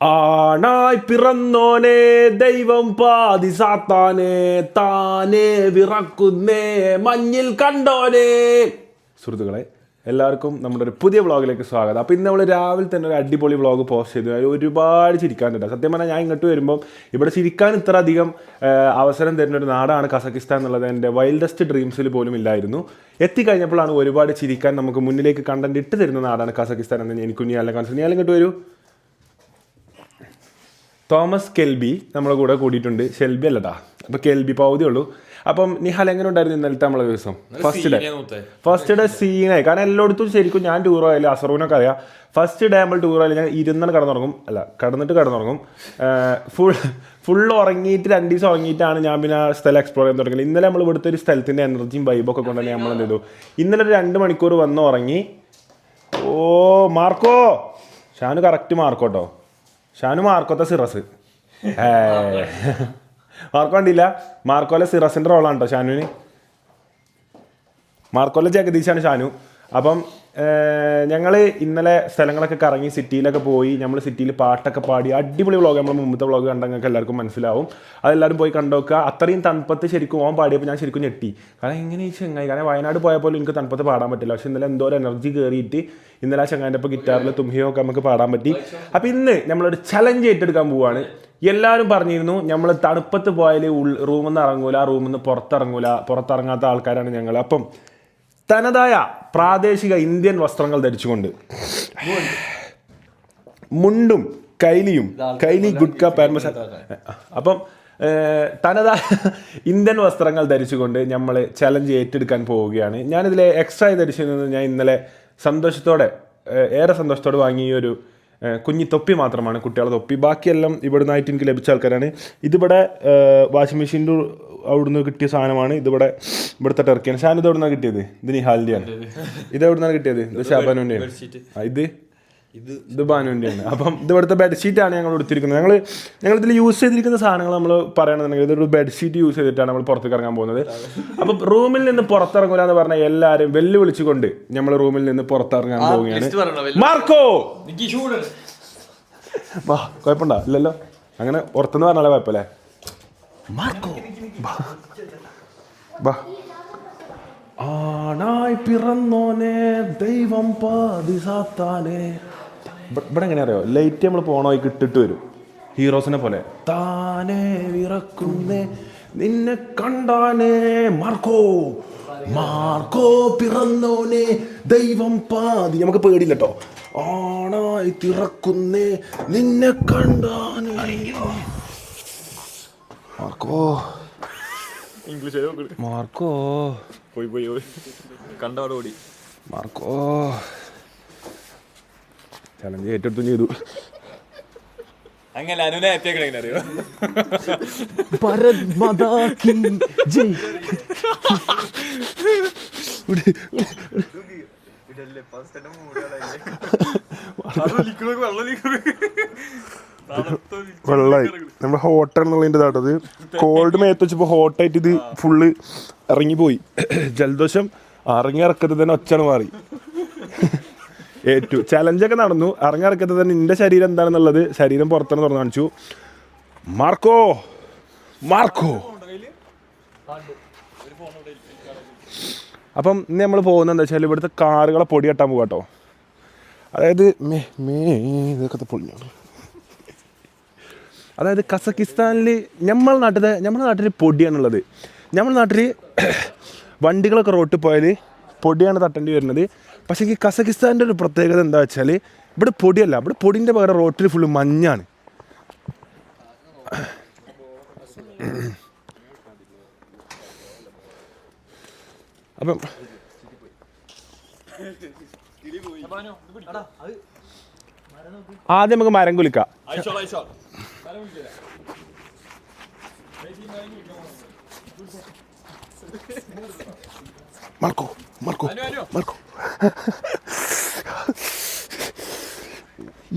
ആണായി പിറന്നോനെ ദൈവം പാതി സാത്താനെ താനെ വിറക്കുന്നേ മഞ്ഞിൽ കണ്ടോനെ. സുഹൃത്തുക്കളെ എല്ലാവർക്കും നമ്മുടെ ഒരു പുതിയ വ്ളോഗിലേക്ക് സ്വാഗതം. അപ്പോൾ ഇന്ന് നമ്മൾ രാവിലെ തന്നെ ഒരു അടിപൊളി വ്ളോഗ് പോസ്റ്റ് ചെയ്തു. അതിൽ ഒരുപാട് ചിരിക്കാനുണ്ട് സത്യം പറഞ്ഞാൽ ഞാൻ ഇങ്ങോട്ട് വരുമ്പം ഇവിടെ ചിരിക്കാൻ ഇത്ര അധികം അവസരം തരുന്ന ഒരു നാടാണ് കസക്കിസ്ഥാൻ എന്നുള്ളത് എന്റെ വൈൽഡസ്റ്റ് ഡ്രീംസിൽ പോലും ഇല്ലായിരുന്നു. എത്തിക്കഴിഞ്ഞപ്പോഴാണ് ഒരുപാട് ചിരിക്കാൻ നമുക്ക് മുന്നിലേക്ക് കണ്ടന്റ് ഇട്ട് തരുന്ന നാടാണ് കസക്കിസ്ഥാൻ എന്ന് എനിക്ക് ഞാൻ കാണിച്ചത്. ഞാൻ ഇങ്ങോട്ട് വരൂ. തോമസ് കെൽബി നമ്മളെ കൂടെ കൂടിയിട്ടുണ്ട്. ഷെൽബി അല്ലടാ. അപ്പൊ കെൽബി പൗതി ഉള്ളൂ. അപ്പം നിഹാൽ എങ്ങനെ ഉണ്ടായിരുന്നു ഇന്നലത്തെ നമ്മളെ ദിവസം? ഫസ്റ്റ് ഡേ ഫസ്റ്റ് ഡേ സീനായി കാരണം എല്ലായിടത്തും ശരിക്കും ഞാൻ ടൂർ പോയാലും അസറൂനൊക്കെ അറിയാം. ഫസ്റ്റ് ഡേ നമ്മൾ ടൂർ പോയാലും ഞാൻ ഇരുന്നാണ് കടന്നുറങ്ങും. അല്ല കടന്നിട്ട് കടന്നുറങ്ങും. ഫുൾ ഫുൾ ഉറങ്ങിയിട്ട് രണ്ട് ദിവസം ഉറങ്ങിയിട്ടാണ് ഞാൻ പിന്നെ ആ സ്ഥലം എക്സ്പ്ലോർ ചെയ്യാൻ തുടങ്ങിയത്. ഇന്നലെ നമ്മൾ ഇവിടുത്തെ ഒരു സ്ഥലത്തിന്റെ എനർജിയും വൈബൊക്കെ കൊണ്ടുതന്നെ നമ്മൾ എന്ത് ചെയ്തു? ഇന്നലെ ഒരു രണ്ട് മണിക്കൂർ വന്ന് ഉറങ്ങി. ഓ മാർക്കോ? ഷാനു കറക്റ്റ് മാർക്കോട്ടോ ഷാനു മാർക്കോത്തെ സിറസ്. മാർക്കോ കണ്ടില്ല? മാർക്കോലെ സിറസിന്റെ റോളാണ് കേട്ടോ ഷാനുവിന്. മാർക്കോലെ ജഗദീഷാണ് ഷാനു. അപ്പം ഞങ്ങൾ ഇന്നലെ സ്ഥലങ്ങളൊക്കെ കറങ്ങി സിറ്റിയിലൊക്കെ പോയി നമ്മൾ സിറ്റിയിൽ പാട്ടൊക്കെ പാടി അടിപൊളി വ്ളോഗ് നമ്മൾ മുമ്പത്തെ വ്ളോഗ് കണ്ട എല്ലാവർക്കും മനസ്സിലാവും. അതെല്ലാവരും പോയി കണ്ടോക്കുക അത്രയും തണുപ്പത്ത് ശരിക്കും ഓൻ പാടിയപ്പോൾ ഞാൻ ശരിക്കും ഞെട്ടി. കാരണം എങ്ങനെ ഈ ചെങ്ങായി? കാരണം വയനാട് പോയപ്പോൾ എനിക്ക് തണുപ്പത്ത് പാടാൻ പറ്റില്ല. പക്ഷെ ഇന്നലെ എന്തോ ഒരു എനർജി കയറിയിട്ട് ഇന്നലെ ആ ചങ്ങാന്റെ ഇപ്പോൾ ഗിറ്റാറിൽ തുമ്മിയോ ഒക്കെ നമുക്ക് പാടാൻ പറ്റി. അപ്പോൾ ഇന്ന് നമ്മളൊരു ചലഞ്ച് ഏറ്റെടുക്കാൻ പോവുകയാണ് എല്ലാവരും പറഞ്ഞിരുന്നു നമ്മൾ തണുപ്പത്ത് പോയാൽ റൂമിൽ നിന്ന് ഇറങ്ങൂല റൂമിൽ നിന്ന് പുറത്തിറങ്ങൂല പുറത്തിറങ്ങാത്ത ആൾക്കാരാണ് ഞങ്ങൾ അപ്പം തനതായ പ്രാദേശിക ഇന്ത്യൻ വസ്ത്രങ്ങൾ ധരിച്ചുകൊണ്ട് മുണ്ടും കൈലിയും കൈലി ഗുഡ്ക പാൻമസ അപ്പം തനതായ ഇന്ത്യൻ വസ്ത്രങ്ങൾ ധരിച്ചുകൊണ്ട് നമ്മൾ ചലഞ്ച് ഏറ്റെടുക്കാൻ പോവുകയാണ്. ഞാനിതിൽ എക്സ്ട്രാ ധരിച്ചിരുന്നത് ഞാൻ ഇന്നലെ സന്തോഷത്തോടെ ഏറെ സന്തോഷത്തോടെ വാങ്ങിയ ഒരു കുഞ്ഞി തൊപ്പി മാത്രമാണ് കുട്ടികളുടെ തൊപ്പി. ബാക്കിയെല്ലാം ഇവിടെ നിന്നായിട്ട് എനിക്ക് ലഭിച്ച ആൾക്കാരാണ്. ഇതിവിടെ വാഷിംഗ് മെഷീന്റെ അവിടുന്ന് കിട്ടിയ സാധനമാണ്. ഇതിവിടെ ഇവിടുത്തെ ടർക്കിയാണ് ഷാൻ ഇത് എവിടുന്നാണ് കിട്ടിയത്? ഇത് നിഹാലിന്റെയാണ് ഇത് എവിടുന്നാണ് കിട്ടിയത്? ഇത് ഷാബാനുന്റെയാണ് ആ, ഇത്? ഇത് ബാനുവിന്റെയാണ് അപ്പം ഇത് ഇവിടുത്തെ ബെഡ്ഷീറ്റാണ് ഞങ്ങൾ എടുത്തിരിക്കുന്നത്. ഞങ്ങൾ ഞങ്ങൾ ഇതിൽ യൂസ് ചെയ്തിരിക്കുന്ന സാധനങ്ങൾ നമ്മൾ പറയണമെന്നുണ്ടെങ്കിൽ ഇതൊരു ബെഡ്ഷീറ്റ് യൂസ് ചെയ്തിട്ടാണ് നമ്മൾ പുറത്തേക്ക് ഇറങ്ങാൻ പോകുന്നത്. അപ്പം റൂമിൽ നിന്ന് പുറത്തിറങ്ങൂല എന്ന് പറഞ്ഞാൽ എല്ലാവരും വെല്ലുവിളിച്ചുകൊണ്ട് നമ്മൾ റൂമിൽ നിന്ന് പുറത്തിറങ്ങാൻ പോവുകയാണ്. മാർക്കോ! വാ കുഴപ്പമുണ്ടോ? ഇല്ലല്ലോ. അങ്ങനെ പുറത്തുനിന്ന് പറഞ്ഞാലേ കുഴപ്പമില്ലേ? മാർക്കോ? ആണായി പിറന്നോനെ ദൈവം പാതി സാത്താനെ. ഇവ- ഇവിടെ എങ്ങനെ അറിയോ ലൈറ്റ് നമ്മൾ പോണോ കിട്ടിട്ട് വരും. ഹീറോസിനെ പോലെ. താനേ വിറക്കുന്നേ നിന്നെ കണ്ടാനേ മാർക്കോ. മാർക്കോ പിറന്നോനെ ദൈവം പാതി. നമുക്ക് പേടിയില്ല കേട്ടോ ആണായി തിറക്കുന്നേ നിന്നെ കണ്ടാനേ. മാർക്കോ. English Marco. പോയി പോയി പോയി. കണ്ടവിടെ ഓടി. മാർക്കോ. ചലഞ്ച് ഏറ്റെടുത്തും ചെയ്തു. അങ്ങനെ അനുനെ എത്തിയേക്കണ അറിയോ? ഭരത് മാതാ കി ജയ് വെള്ളമായി നമ്മുടെ ഹോട്ടൽ എന്നുള്ളതിന്റെ ഇതാട്ടത് കോൾഡ് മേത്ത് വെച്ചപ്പോൾ ഹോട്ടായിട്ട് ഇത് ഫുള്ള് ഇറങ്ങിപ്പോയി. ജലദോഷം ഇറങ്ങി ഇറക്കത്തിൽ തന്നെ ഒച്ചാണ് മാറി. ഏറ്റു. ചലഞ്ചൊക്കെ നടന്നു. ഇറങ്ങി ഇറക്കത്തിൽ തന്നെ നിന്റെ ശരീരം എന്താണെന്നുള്ളത് ശരീരം പുറത്താണ് തുറന്നു കാണിച്ചു. മാർക്കോ? മാർക്കോ? അപ്പം ഇന്ന് നമ്മൾ പോകുന്നത് എന്താ വെച്ചാൽ ഇവിടുത്തെ കാറുകളെ പൊടി കെട്ടാൻ പോകാം കേട്ടോ അതായത് മേ മേ ഇതൊക്കെ പൊളിഞ്ഞാണ് അതായത് കസക്കിസ്ഥാനിൽ നമ്മളെ നാട്ടിലെ നമ്മുടെ നാട്ടിൽ പൊടിയാണുള്ളത്. നമ്മുടെ നാട്ടിൽ വണ്ടികളൊക്കെ റോട്ടിൽ പോയാൽ പൊടിയാണ് തട്ടേണ്ടി വരുന്നത്. പക്ഷേ ഈ കസക്കിസ്ഥാന്റെ ഒരു പ്രത്യേകത എന്താ വെച്ചാൽ ഇവിടെ പൊടിയല്ല. ഇവിടെ പൊടിന്റെ പകരം റോട്ടിൽ ഫുള്ള് മഞ്ഞാണ്. അപ്പം ആദ്യം നമുക്ക് മരം കുലിക്കാം. മാർക്കോ മാർക്കോ മാർക്കോ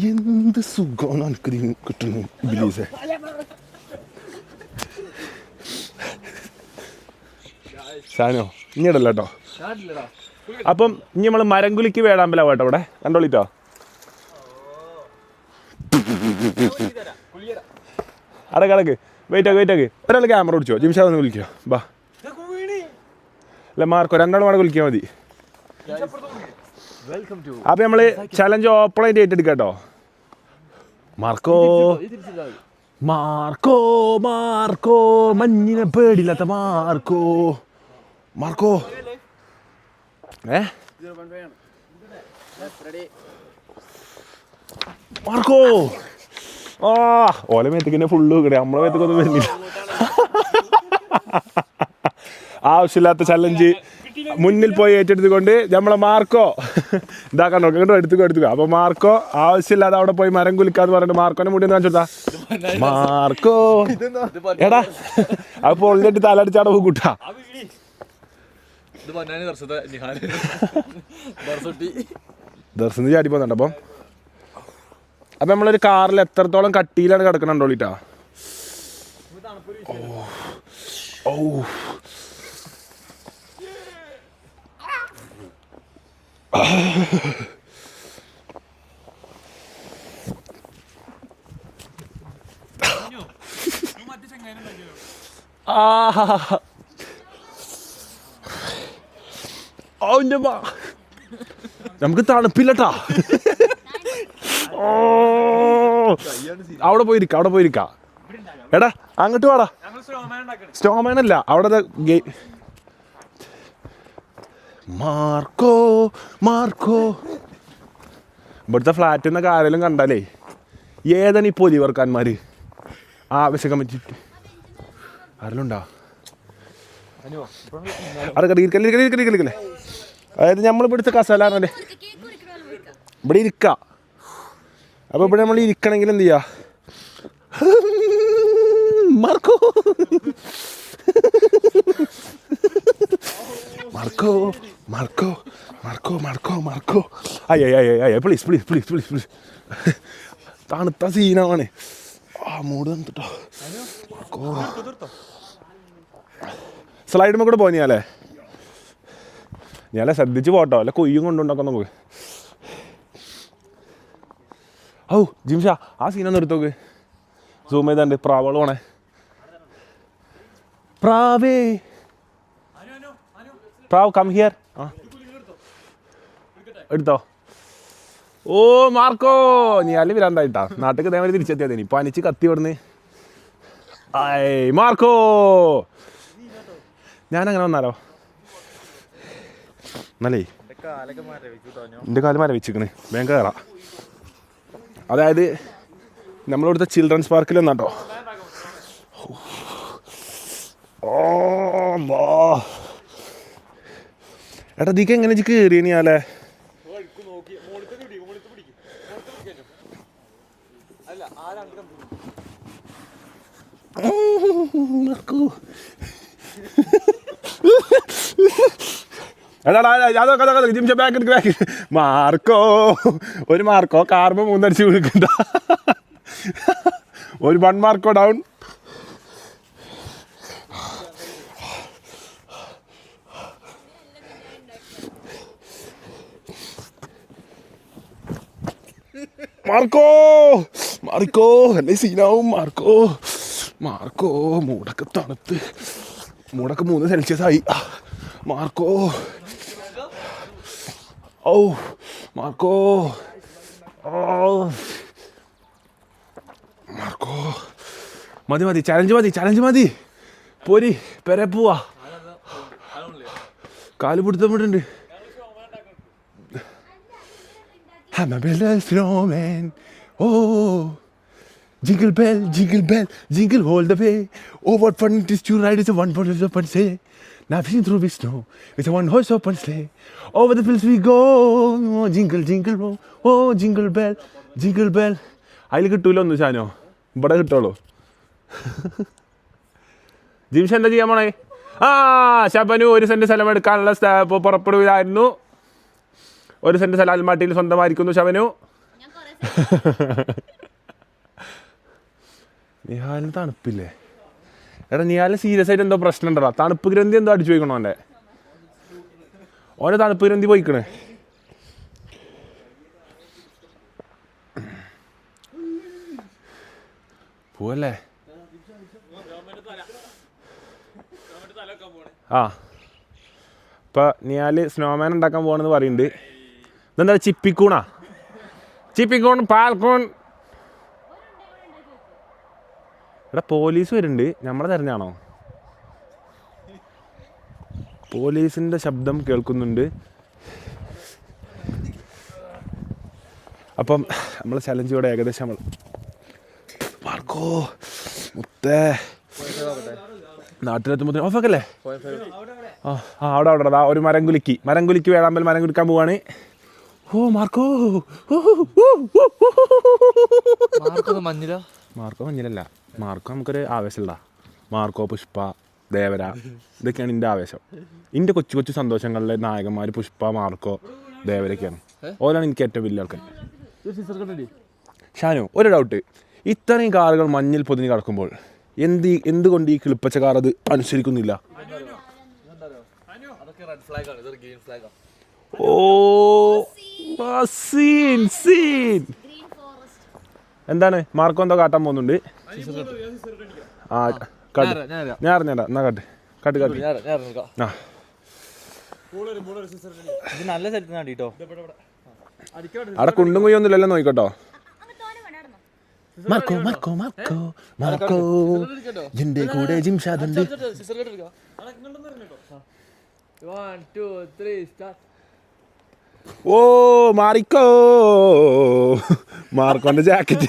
എന്ത് സുഖമാണ് എനിക്ക് കിട്ടുന്നു ബിലീസെ ഷാനോ ഇനിയിടല്ലോ കേട്ടോ. അപ്പം ഇനി നമ്മൾ മരംകുലിക്ക് വേടാമ്പല കേട്ടോ ഇവിടെ കണ്ടോളിട്ടോ അടക്ക് അടക്ക് വെയിറ്റ് ആക്ക് വെയിറ്റ് ആക്ക്. ഒരാൾ ക്യാമറ പിടിച്ചോ? ജിംഷാ ഒന്ന് വിളിക്കോ. ബാ. അല്ല മാർക്കോ രണ്ടാൾ കൂടെ വിളിക്കാൻ മതി. അപ്പൊ നമ്മൾ ചലഞ്ച് ഓപ്പൺ ആയിട്ട് ഏറ്റെടുക്കാം കേട്ടോ. മാർക്കോ. മാർക്കോ മാർക്കോ മഞ്ഞിനെ പേടില്ലാത്ത മാർക്കോ. മാർക്കോ. ഏ? മാർക്കോ. ആ ഓല മേത്തേക്ക് ഫുള്ള് വെക്കണേ നമ്മളെ മേത്തേക്കൊന്നും വരുന്നില്ല. ആവശ്യമില്ലാത്ത ചലഞ്ച് മുന്നിൽ പോയി ഏറ്റെടുത്തുകൊണ്ട് നമ്മളെ മാർക്കോ ഇതാക്കണ്ടോ കേട്ടോ എടുത്തുക്കോ എടുത്തുക്കോ അപ്പൊ മാർക്കോ ആവശ്യമില്ലാതെ അവിടെ പോയി മരം കുലിക്കാന്ന് പറഞ്ഞിട്ട് മാർക്കോനെ മുടി കാണിച്ചോട്ടാ. മാർക്കോ. എടാ അപ്പൊ ഉള്ളിട്ട് തലടിച്ചാടെ പോകും കൂട്ടാ. ദർശനം ചാടി പോകുന്നുണ്ട് അപ്പം നമ്മളൊരു കാറിൽ എത്രത്തോളം കട്ടിയിലാണ് കിടക്കണുണ്ടോളിട്ടാ ഓ ആ അവന്റെ മാ. നമുക്ക് തണുപ്പില്ലട്ടാ. ഓ. അവിടെ പോയിരിക്ക അവിടെ പോയിരിക്ക. എടാ അങ്ങോട്ട് വാടാ. സ്റ്റോമാൻ അല്ല അവിടെ മാർക്കോ മാർക്കോ. ഇവിടുത്തെ ഫ്ലാറ്റിൽ നിന്നൊക്കെ ആരെങ്കിലും കണ്ടാലേ ഏതാണ് ഈ പൊലിവർക്കാന്മാർ ആവശ്യം ഇരിക്കല്ലേ ഇരിക്കല്ലേ ഇരിക്കല്ലേ അതായത് നമ്മൾ ഇവിടുത്തെ കസലാണല്ലേ. ഇവിടെ ഇരിക്ക. അപ്പൊ ഇവിടെ നമ്മൾ ഇരിക്കണമെങ്കിൽ എന്ത് ചെയ്യാ? Marco. Marco Marco Marco Marco Marco അയ്യ അയ്യ അയ്യ please please please please please തണുത്ത സീനാണ്. ആ മൂട് തന്നിട്ടോ മറക്കോ സ്ലൈഡുമ്പോൾ കൂടെ പോന്നിയാലേ ഞാനേ ശ്രദ്ധിച്ച് പോട്ടോ അല്ല കൊയ്യും കൊണ്ടുണ്ടാക്കാം നമുക്ക്. ഔ ജിംഷ ആ സീനൊന്ന് എടുത്തോക്ക്. സൂം ചെയ്താണ്ട് പ്രാവൾ ആണേ പ്രാവേ. പ്രാവ് കം ഹിയർ ആ. എടുത്തോ. ഓ മാർക്കോ നീ അല്ല വിരാന്തായിട്ടാ നാട്ടിൽ ഇതേമാതിരി തിരിച്ചെത്തിയാ ഇപ്പൊ പനിച്ച് കത്തി വിടുന്ന് മാർക്കോ. അങ്ങനെ വന്നാലോ? എന്നാലേ എന്റെ കാലം മരവിച്ചിക്കണേ. വേഗം കയറാം അതായത് നമ്മളിവിടുത്തെ ചിൽഡ്രൻസ് പാർക്കിൽ അല്ലാ. എടാ ഇതിക്ക് എങ്ങനെ കയറി കയറിയ നീയാലേ എടാടാ അതൊക്കെ ജിംഷ ബാക്ക് ബാക്ക് മാർക്കോ. ഒരു മാർക്കോ. കാർബ് മൂന്നടിച്ച് കൊടുക്കണ്ട ഒരു one Marco down Marco. Marco. അല്ലേ സീനാവും. മാർക്കോ. മാർക്കോ. മൂടൊക്കെ തണുത്ത്. മൂടൊക്കെ മൂന്ന് സെൽഷ്യസ് ആയി. മാർക്കോ. ഓ Marco. Oh. മാർക്കോ മതി മതി ചലഞ്ച് മതി ചലഞ്ച് മതി പോരി പെരെ പോവാ കാൽ പിടുത്തം വിടുന്നുണ്ട് I'm a builder snowman. Oh, jingle bell, jingle bell, jingle all the way. Oh, what fun it is to ride! with a one horse open sleigh. Navigation through the snow. with a one horse open sleigh. Over the fields we go. Oh, jingle, jingle, oh, oh, jingle bell, jingle bell. അതിൽ കിട്ടൂല ഒന്ന് ഷാനോ ഇവിടെ കിട്ടുള്ളൂ ജിംഷ എന്താ ചെയ്യാൻ പോണേ ആ ശബനു ഒരു സെന്റ് സ്ഥലം എടുക്കാനുള്ള സ്ഥ- പുറപ്പെടുവിലായിരുന്നു ഒരു സെന്റ് സ്ഥലം അൽമാട്ടിയിൽ സ്വന്തമായിരിക്കുന്നു ശബനു ഞാൻ കുറേ നിഹാലിന് തണുപ്പില്ലേ? എടാ നിഹാലിന് സീരിയസ് ആയിട്ട് എന്തോ പ്രശ്നം ഉണ്ടോ തണുപ്പ് ഗ്രന്ഥി എന്തോ അടിച്ചു പോയിക്കണോ അവന്റെ. ഓനെ തണുപ്പ് ഗ്രന്ഥി പോയിക്കണേ. പോവല്ലേ? ആ. ഇപ്പൊ നിയാൽ സ്നോമാൻ ഉണ്ടാക്കാൻ പോകണമെന്ന് പറയുന്നുണ്ട്. ഇതെന്താ ചിപ്പിക്കൂണാ? ചിപ്പിക്കൂൺ പാൽക്കൂൺ ഇവിടെ പോലീസ് വരുന്നുണ്ട് നമ്മളെ തെരഞ്ഞാണോ പോലീസിന്റെ ശബ്ദം കേൾക്കുന്നുണ്ട് അപ്പം നമ്മൾ ചലഞ്ചോടെ ഏകദേശം നമ്മൾ മാർക്കോ മുത്തേ നാട്ടിലെത്തുമ്പോൾ ഓഫാക്കല്ലേ ആ അവിടെ അവിടെ അതാ ഒരു മരം കുലുക്കി മരം കുലുക്കി വേഴാമ്പൽ മരം കുലുക്കാൻ പോവാണ് ഓ മാർക്കോ മാർക്കോ മഞ്ഞില മാർക്കോ മഞ്ഞിലല്ല മാർക്കോ? നമുക്കൊരു ആവേശമുള്ള മാർക്കോ പുഷ്പ ദേവര ഇതൊക്കെയാണ് എന്റെ ആവേശം. എന്റെ കൊച്ചു കൊച്ചു സന്തോഷങ്ങളിലെ നായകന്മാർ പുഷ്പ മാർക്കോ ദേവരൊക്കെയാണ്. ഓരാണ് എനിക്ക് ഏറ്റവും വലിയ ആൾക്കാർ ഷാനു ഒരു ഡൗട്ട് ഇത്രയും കാറുകൾ മഞ്ഞിൽ പൊതിഞ്ഞ് കിടക്കുമ്പോൾ എന്ത് എന്തുകൊണ്ട് ഈ കിളിപ്പച്ച കാർ അത് അനുസരിക്കുന്നില്ല? അതൊക്കെ റെഡ് ഫ്ലാഗ് ആണ്. ഗ്രീൻ ഫ്ലാഗ് ഓ സീൻ സീൻ ഗ്രീൻ ഫോറസ്റ്റ് എന്താണ്? മാർക്കോ എന്തോ കാട്ടാൻ പോകുന്നുണ്ട്. ആ കാട്ട്. ഞാൻ അറിയാം ഞാൻ അറിഞ്ഞാ എന്നാ കാട്ട്. കാട്ട് കാട്ട്. ആ. ഇത് നല്ല സ്ഥലത്ത് കേട്ടോ അവിടെ കുണ്ടും കുയ്യൊന്നുമില്ലല്ലോ നോക്കിക്കോട്ടോ. മാർക്കോ മാർക്കോ മാർക്കോ മാർക്കോ എന്റെ കൂടെ ജിംഷാദ് ഉണ്ട്. Sister cut. എടുക്കാം വൺ ടു ത്രീ സ്റ്റാർട്ട് ഓ മാറിക്കോ. മാർക്കോന്റെ ജാക്കറ്റ്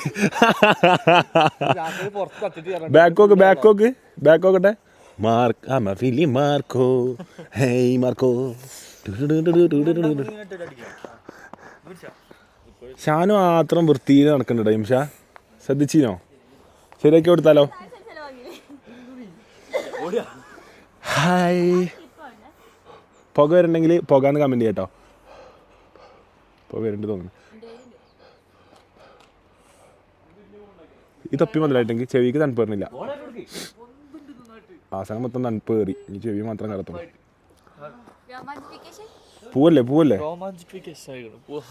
ബാക്കോക്ക് ബാക്കോക്ക് ബാക്കോക്കട്ടെ മാർക്ക് ആ ഫിലി മാർക്കോ. Hey Marco. ഷാനു മാത്രം വൃത്തിയിൽ നടക്കുന്നുണ്ട് ഇംഷ ശ്രദ്ധിച്ചിനോ ശരിയാക്കി കൊടുത്താലോ? ഹായ് പുക വരണ്ടെങ്കിൽ പുകാന്ന് കമന്റ് ചെയ്യട്ടോ പുക വരുന്നുണ്ട് തോന്നുന്നു. ഈ തപ്പി മുതലായിട്ടെങ്കിൽ ചെവിക്ക് തണുപ്പ് വരുന്നില്ല ആസനം മൊത്തം തണുപ്പ് കയറി. ഈ ചെവി മാത്രം കടത്തും പൂവല്ലേ പൂവല്ലേ? റോമാഞ്ചിഫിക്കേഷൻ ആയിക്കണം പോവാ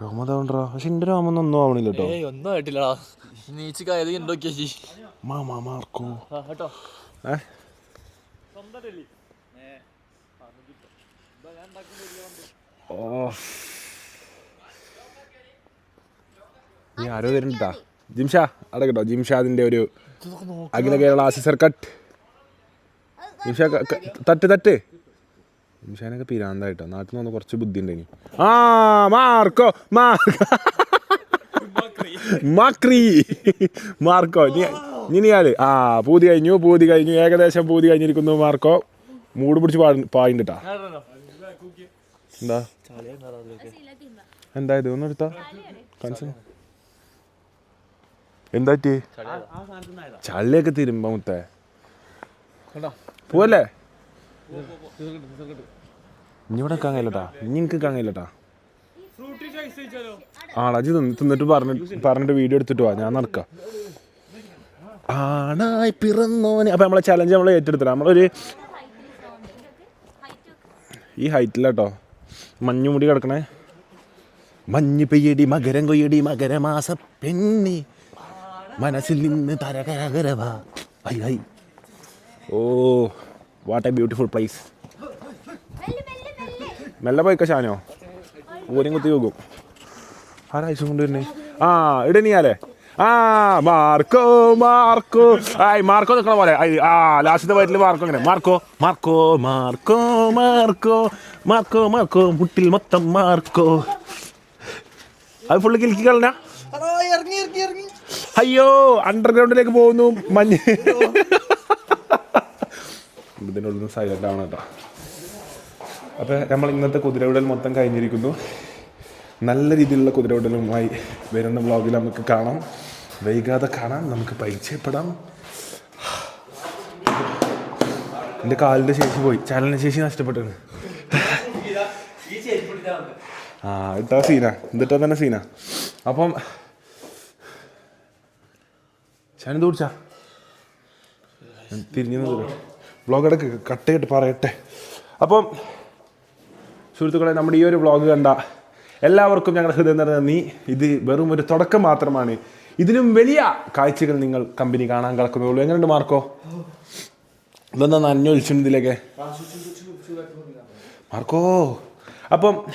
രോമ തവണ്ടോ പക്ഷെ എന്റെ രോമൊന്നും ഒന്നും ആവണില്ല കേട്ടോ ഒന്നും ആയിട്ടില്ലടാ മാമാ മാർക്കോ കേട്ടോ. ഏ? ഓ. നീ ആരോ തരുന്നുണ്ടാ ജിംഷാ അവിടെ കേട്ടോ ജിംഷാദിന്റെ ഒരു അഖില കേരള ആസിസർ കട്ട്. ജിംഷാ തട്ട് തട്ട്. ജിംഷാനൊക്കെ പിരാന്തായിട്ടോ? നാട്ടിൽ നിന്ന് കുറച്ച് ബുദ്ധി ഉണ്ടെനി ആ മാർക്കോ മാർക്കോ. മാക്രി. മാർക്കോ ഇനിയാൽ ആ പൂതി കഴിഞ്ഞു പൂതി കഴിഞ്ഞു. ഏകദേശം പൂതി കഴിഞ്ഞിരിക്കുന്നു മാർക്കോ. മൂട് പിടിച്ച് പാടി പായിണ്ടിട്ടാ. എന്താ? എന്താ ഇത്? ഒന്ന് കൺസൺ എന്താ പറ്റി? ചള്ളിയൊക്കെ തിരുമ്പ മുത്തേ. പോവല്ലേ? ഇനി ഇവിടെ കഴിയില്ലട്ടാ. ഇനി എനിക്ക് നിൽക്കാൻ കഴിയില്ലട്ടാ. ആടാ ജി തിന്ന് തിന്നിട്ട് പറഞ്ഞിട്ട് പറഞ്ഞിട്ട് വീഡിയോ എടുത്തിട്ട് വാ. ഞാൻ നടക്കാം. ആണായി പിറന്നോനെ. അപ്പൊ നമ്മളെ ചലഞ്ച് നമ്മൾ ഏറ്റെടുത്തില്ല. നമ്മളൊരു ഈ ഹൈറ്റിലാട്ടോ മഞ്ഞുമുടി കിടക്കണേ. മഞ്ഞ് പെയ്യടി മകരം കൊയ്യടി മകരമാസ പെണ്ണി. മനസ്സിൽ നിന്ന് തരകരകരവാ. ഹൈ ഹൈ ഓ വാട്ട് എ ബ്യൂട്ടിഫുൾ പ്ലേസ് മെല്ലെ മെല്ലെ മെല്ലെ. മെല്ലെ പോയിക്ക ഷാനോ. ഊരും കുത്തി പോകും ആരായി കൊണ്ട് വരുന്നേ ആ ഇടനിയാലേ ആ മാർക്കോ മാർക്കോ. ആയി മാർക്കോ നിൽക്കണ പോലെ. ആ ലാസ്റ്റത്തെ വയറ്റിൽ മാർക്കോ ഇങ്ങനെ. Marco Marco Marco Marco. Marco Marco മുട്ടിൽ മൊത്തം മാർക്കോ. അത് ഫുള്ള് കിൽക്കി കളഞ്ഞ? ഇറങ്ങി ഇറങ്ങി ഇറങ്ങി. അയ്യോ അണ്ടർഗ്രൗണ്ടിലേക്ക് പോകുന്നു. മഞ്ഞ്. ഇതിനുള്ളിൽ സൈലന്റ് ആണ് കേട്ടോ. അപ്പോൾ നമ്മൾ ഇന്നത്തെ കുതിരവിടൽ മൊത്തം കഴിഞ്ഞിരിക്കുന്നു. നല്ല രീതിയിലുള്ള കുതിരവിടലുമായി വരുന്ന വ്ളോഗിൽ നമുക്ക് കാണാം. വൈകാതെ കാണാം. നമുക്ക് പരിചയപ്പെടാം. എന്റെ കാലിന്റെ ശേഷി പോയി. ചലന ശേഷി നഷ്ടപ്പെട്ടത് ആ ഇട്ടാ സീന. ഇതിട്ടാ തന്നെ സീന. അപ്പം ചാനത് കുടിച്ചാ? തിരിഞ്ഞു വ്ളോഗ് ഇടയ്ക്ക് കട്ട് ചെയ്തിട്ട് പറയട്ടെ. അപ്പം സുഹൃത്തുക്കളെ നമ്മുടെ ഈ ഒരു വ്ളോഗ് കണ്ട എല്ലാവർക്കും ഞങ്ങളുടെ ഹൃദയം നിറഞ്ഞ നീ ഇത് വെറും ഒരു തുടക്കം മാത്രമാണ്. ഇതിലും വലിയ കാഴ്ചകൾ നിങ്ങൾ കമ്പനി കാണാൻ കിടക്കുന്നേ എങ്ങനെയുണ്ട് മാർക്കോ? ഇതെന്താ അന്വേഷിച്ചു ഇതിലേക്ക് മാർക്കോ? അപ്പം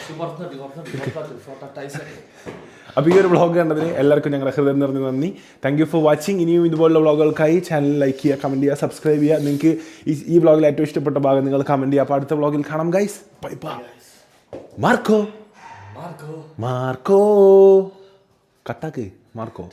അപ്പോൾ ഈ ഒരു വ്ളോഗ് കണ്ടതിന് എല്ലാവർക്കും ഞങ്ങളുടെ ഹൃദയം നിറഞ്ഞ നന്ദി. താങ്ക് യു ഫോർ വാച്ചിങ് ഇനിയും ഇതുപോലുള്ള വ്ളോഗുകൾക്കായി ചാനൽ ലൈക്ക് ചെയ്യുക കമന്റ് ചെയ്യുക സബ്സ്ക്രൈബ് ചെയ്യുക. നിങ്ങൾക്ക് ഈ ഈ വ്ളോഗിൽ ഏറ്റവും ഇഷ്ടപ്പെട്ട ഭാഗം നിങ്ങൾ കമന്റ് ചെയ്യുക. അപ്പോൾ അടുത്ത വ്ളോഗിൽ കാണാം guys bye bye Marco? Marco? കട്ടാക്ക് Marco.